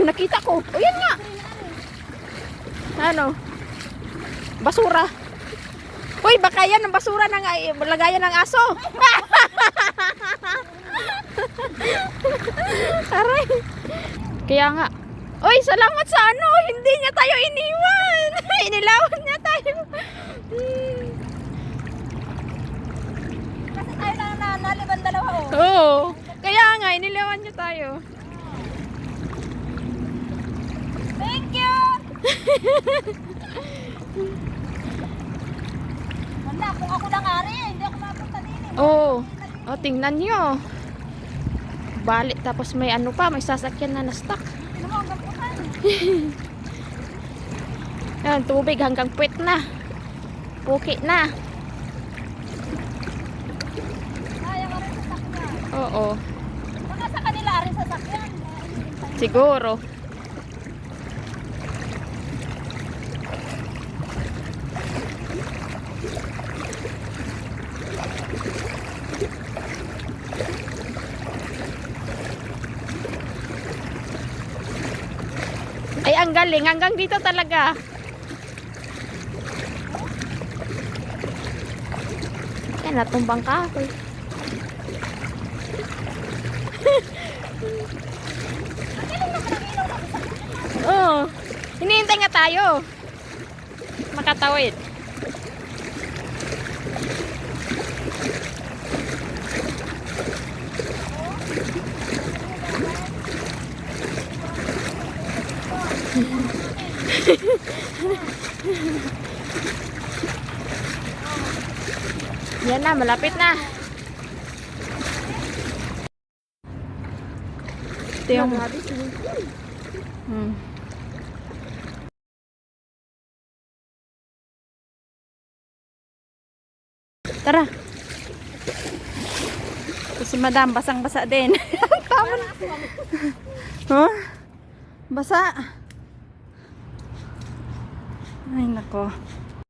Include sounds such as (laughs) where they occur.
Uy, nakita ko. O, yan nga. Ano? Basura. Uy, baka yan ang basura ng ay, lagayan ng aso. (laughs) Aray. Kaya nga. Uy, salamat sa ano. Hindi niya tayo iniwan. (laughs) Inilawan niya tayo. Hmm. Kasi tayo na na naliban dalawa oh. Oo. Kaya nga, inilawan niya tayo. Wala, kung ako lang ari, hindi ako mapunta din eh. Oo. Oh, tingnan niyo. Balik tapos may ano pa, may sasakyan na na-stuck. Ano. (laughs) Yan, tubig hanggang puwet na. Puki na. Oo. Baka sa kanila rin sa sakyan. Siguro. Ang galing. Hanggang dito talaga. Yan, natumbang kahoy. (laughs) Oo. Hinihintay nga tayo. Makatawid. (laughs) Yan na, malapit na. Ito yung... Hmm. Tara. Si Madam, basang-basa din. (laughs) Tama. (laughs) Huh? Basa. はい、なんか